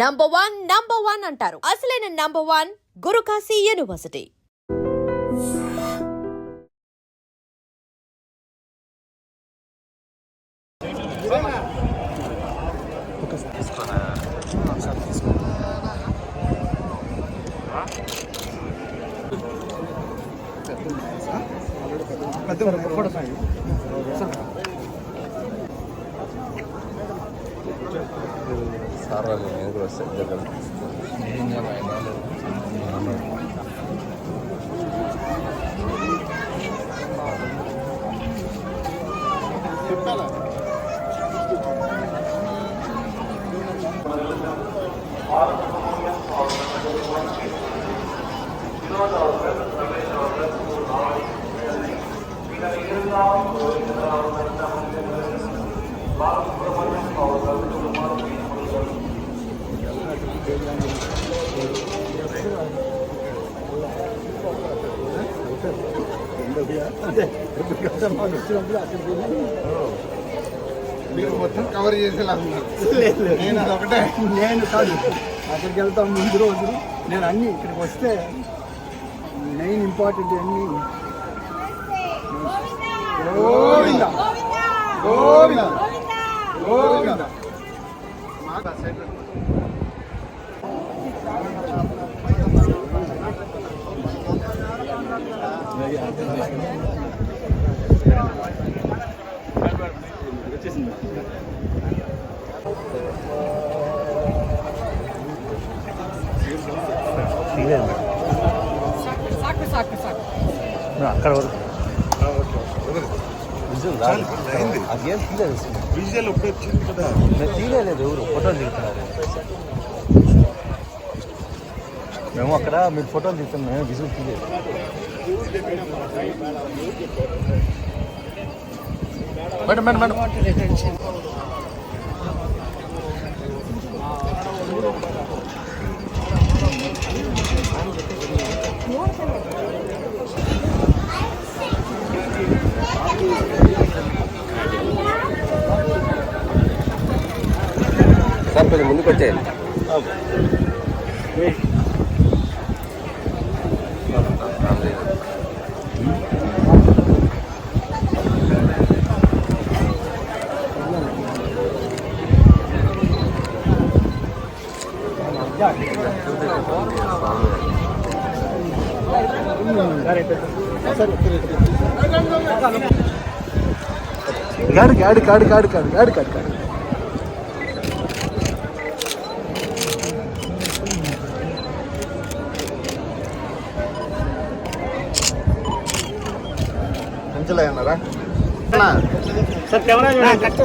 Number one number one అంటారు. అసలైన number one Gurukashi university. Sir వాళ్ళు నేను కూడా వస్తాను. దగ్గర మీరు మొత్తం కవర్ చేసేలా ఉన్నారు. లేదు లేదు. నేను అదొకటే నేను కాదు. అక్కడికి వెళ్తాం ముందు రోజు. నేను అన్ని ఇక్కడికి వస్తే మెయిన్ ఇంపార్టెంట్ అన్ని. గోవింద. గోవింద. గోవింద. మాకు ఆ సైడ్ అక్కడ వరకు విజువల్ రాదు అదేం తీయలేదు విజువల్ ఇప్పుడు వచ్చింది కదా నేను తీయలేదు ఎవరు ఫోటోలు దిగుతున్నారు మేము అక్కడ మీరు ఫోటోలు దిగుతున్నాం మేము విజువల్ తీయలేదు మేడం మేడం మేడం సార్ కొంచెం ముందుకు వచ్చేయండి காடு காடு காடு காடு காடு காடு காடு காடு அஞ்சலா என்னடா சார் கவரா கட்ட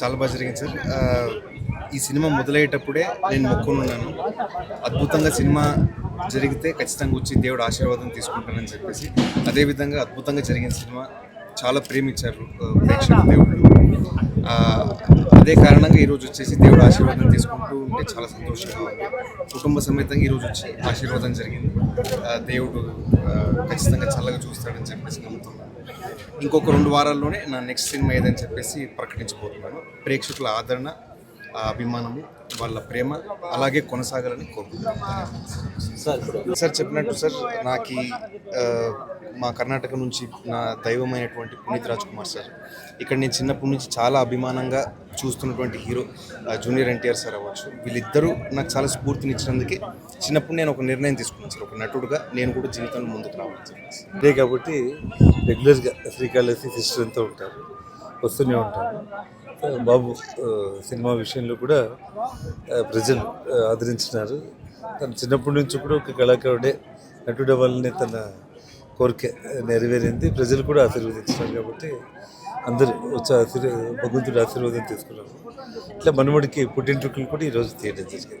చాలా బాగా జరిగింది సార్. ఈ సినిమా మొదలయ్యేటప్పుడే నేను మొక్కున్నాను అద్భుతంగా సినిమా జరిగితే ఖచ్చితంగా వచ్చి దేవుడు ఆశీర్వాదం తీసుకుంటానని చెప్పేసి అదేవిధంగా అద్భుతంగా జరిగిన సినిమా చాలా ప్రేమించారు ప్రేక్షకులు దేవుళ్ళు. అదే కారణంగా ఈరోజు వచ్చేసి దేవుడు ఆశీర్వాదం తీసుకుంటూ ఉంటే చాలా సంతోషంగా ఉంది. కుటుంబ సమేతంగా ఈరోజు వచ్చి ఆశీర్వాదం జరిగింది. దేవుడు ఖచ్చితంగా చల్లగా చూస్తాడని చెప్పేసి నమ్ముతున్నాను. ఇంకొక రెండు వారాల్లోనే నా నెక్స్ట్ సినిమా ఏదని చెప్పేసి ప్రకటించబోతున్నాను. ప్రేక్షకుల ఆదరణ ఆ అభిమానము వాళ్ళ ప్రేమ అలాగే కొనసాగాలని కోరుకుంటున్నాను. సార్ చెప్పినట్టు సార్ నాకు మా కర్ణాటక నుంచి నా దైవమైనటువంటి పునీత్ రాజ్ కుమార్ సార్. ఇక్కడ నేను చిన్నప్పటి నుంచి చాలా అభిమానంగా చూస్తున్నటువంటి హీరో జూనియర్ ఎన్టీఆర్ సార్ అవ్వచ్చు. వీళ్ళిద్దరూ నాకు చాలా స్ఫూర్తినిచ్చినందుకే చిన్నప్పుడు నేను ఒక నిర్ణయం తీసుకున్నాను సార్. ఒక నటుడుగా నేను కూడా జీవితంలో ముందుకు రావాలి సార్. ఇదే కాబట్టి రెగ్యులర్గా శ్రీకాళహస్తి సిస్టర్ అంతా ఉంటారు. వస్తూనే ఉంటారు. బాబు సినిమా విషయంలో కూడా ప్రజలు ఆదరించినారు. తను చిన్నప్పటి నుంచి కూడా ఒక కళాకారుడే. నటుడు అవ్వాలనే తన కోరిక నెరవేరింది. ప్రజలు కూడా ఆశీర్వదించినారు కాబట్టి అందరూ వచ్చి ఆశీర్వ భగవంతుడి ఆశీర్వాదం తీసుకున్నారు. ఇట్లా మనవడికి పుట్టింటికలు కూడా ఈరోజు తీయడం జరిగింది.